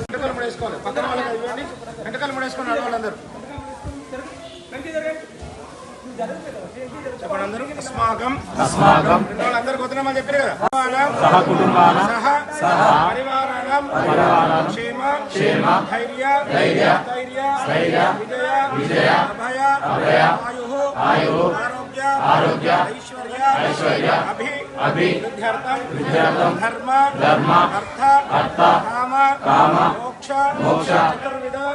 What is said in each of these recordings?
వెంటకలు ముడేసుకోవాలి. పక్కన వాళ్ళకి ఇవ్వండి వెంటకలు ముడేసుకొని నడవాలందరూ చెప్పండి అందరూ. అస్మాకం. అస్మాకం. రెండు వాళ్ళందరూ కొత్తమని చెప్పారు కదా. సహ కుటుంబాన. సహ పరివారాణం క్షేమ. క్షేమ. ధైర్య. ధైర్య. ధైర్య. ధైర్య. విజయ. విజయ. అభయ. అభయ. ఆయు ఆయు आरोग्य ऐश्वर्य अभी विद्यार्थम धर्म धर्म अर्थ अर्थ काम काम मोक्ष मोक्ष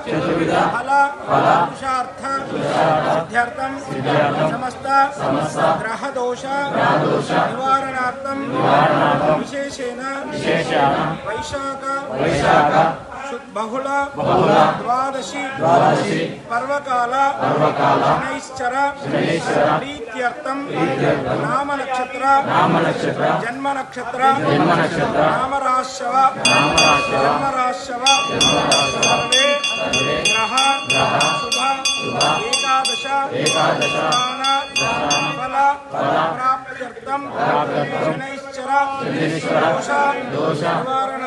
चतुर्विद फल फल पुरुषार्थ सिद्धार्थम सिद्धार्थम समस्त समस्त ग्रह दोष ग्रह दोष निवारणार्थम निवारणार्थम विशेषेण विशेषेण वैशाख वैशाख बहुल द्वादशी पर्वकाल शनैश्चर प्रीत्यर्थम नाम नक्षत्र जन्म नक्षत्र सर्वे ग्रह शुभ एकादश फल शनैश्चर दोष निवारण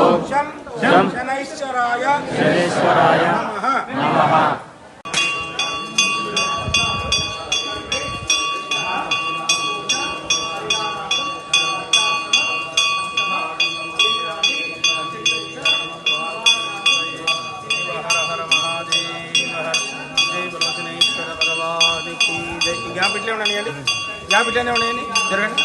శనైశ్వరాయ శనేశ్వరాయ నమః. గ్యాప్ ఇట్లే ఉన్నాయండి? గ్యాప్ ఇట్లనే ఉన్నాయండి? జరగండి.